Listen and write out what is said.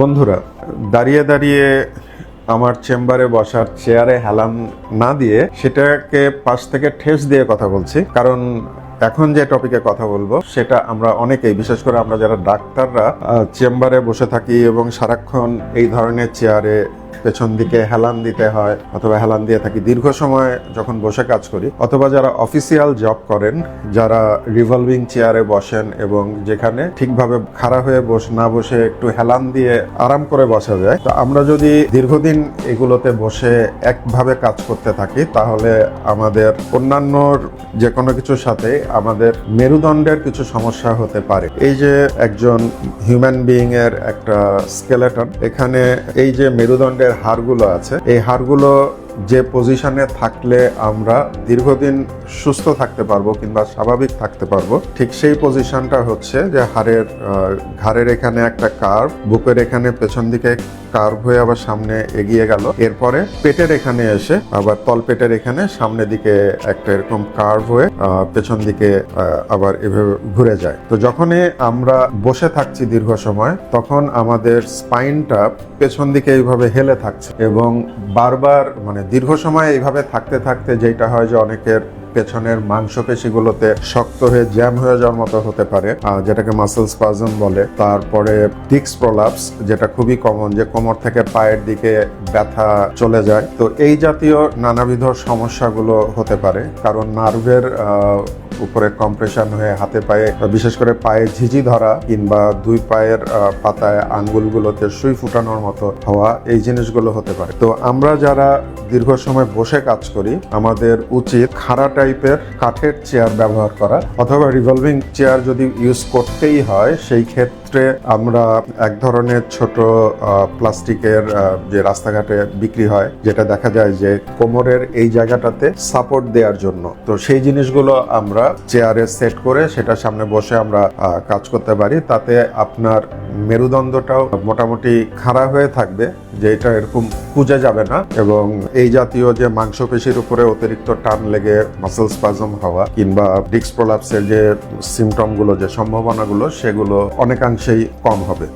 বন্ধুরা, দাঁড়িয়ে দাঁড়িয়ে আমার চেম্বারে বসার চেয়ারে হেলান না দিয়ে সেটাকে পাশ থেকে ঠেস দিয়ে কথা বলছি। কারণ এখন যে টপিকে কথা বলব, সেটা আমরা অনেকেই, বিশেষ করে আমরা যারা ডাক্তাররা চেম্বারে বসে থাকি এবং সারাক্ষণ এই ধরনের চেয়ারে পেছন দিকে হেলান দিতে হয় অথবা হেলান দিয়ে থাকি। দীর্ঘ সময় যখন বসে কাজ করি, অথবা যারা অফিসিয়াল জব করেন, যারা রিভলভিং চেয়ারে বসেন এবং যেখানে ঠিকভাবে খাড়া হয়ে বস, না বসে একটু হেলান দিয়ে আরাম করে বসা যায়, তো আমরা যদি দীর্ঘদিন এগুলোতে বসে একভাবে কাজ করতে থাকি, তাহলে আমাদের অন্যান্যর যে কোনো কিছুর সাথে আমাদের মেরুদণ্ডের কিছু সমস্যা হতে পারে। এই যে একজন হিউম্যান বিইং এর একটা স্কেলেটন এখানে এই যে মেরুদণ্ডের হাড়গুলো আছে। এই হাড়গুলো যে পজিশনে থাকলে আমরা দীর্ঘদিন সুস্থ থাকতে পারব কিংবা স্বাভাবিক থাকতে পারব, ঠিক সেই পজিশনটা হচ্ছে যে হাড়ের ঘাড়ের এখানে একটা কার্ভ বুকের এখানে পেছন দিকে কার্ভ হয়ে আবার সামনে এগিয়ে গেল। এরপরে পেটের এখানে এসে, আবার তল পেটের এখানে সামনের দিকে একটা এরকম কার্ভ হয়ে পেছন দিকে আবার এভাবে ঘুরে যায়। তো যখনই আমরা বসে থাকছি দীর্ঘ সময়, তখন আমাদের স্পাইনটা পেছন দিকে এইভাবে হেলে থাকছে এবং বারবার মানে দীর্ঘ সময় এইভাবে থাকতে থাকতে যেটা হয় যে অনেকের পেছনের মাংসপেশিগুলোতে শক্ত হয়ে জ্যাম হয়ে যাওয়ার মতো হতে পারে যেটাকে মাসেল স্পাজম বলে। তারপরে ডিক্স প্রলাপস যেটা খুবই কমন যে কোমর থেকে পায়ের দিকে ব্যথা চলে যায়। তো এই জাতীয় নানাবিধ সমস্যাগুলো হতে পারে, কারণ নার্ভের উপরে কম্প্রেশন হয়ে হাতে পায়ে বিশেষ করে পায়ে ঝিঝি ধরা কিংবা দুই পায়ের পাতায় আঙ্গুলগুলোতে সুই ফুটানোর মতো হওয়া এই জিনিসগুলো হতে পারে। তো আমরা যারা দীর্ঘ সময় বসে কাজ করি, আমাদের উচিত খাড়া টাইপের কাঠের চেয়ার ব্যবহার করা অথবা রিভলভিং চেয়ার যদি ইউজ করতেই হয়, সেই ক্ষেত্রে আমরা এক ধরনের ছোট প্লাস্টিকের যে রাস্তাঘাটে বিক্রি হয়, যেটা দেখা যায় যে কোমরের এই জায়গাটাতে সাপোর্ট দেওয়ার জন্য। তো সেই জিনিসগুলো আমরা চেয়ারে সেট করে সেটা সামনে বসে আমরা কাজ করতে পারি। তাতে আপনার মেরুদণ্ডটাও মোটামুটি খাড়া হয়ে থাকবে যে এটা এরকম কুজে যাবে না এবং এই জাতীয় যে মাংসপেশির উপরে অতিরিক্ত টান লেগে মাসেল স্পাজম হওয়া কিংবা ডিক্স প্রলাপসের যে সিমটমগুলো যে সম্ভাবনাগুলো, সেগুলো অনেকাংশেই কম হবে।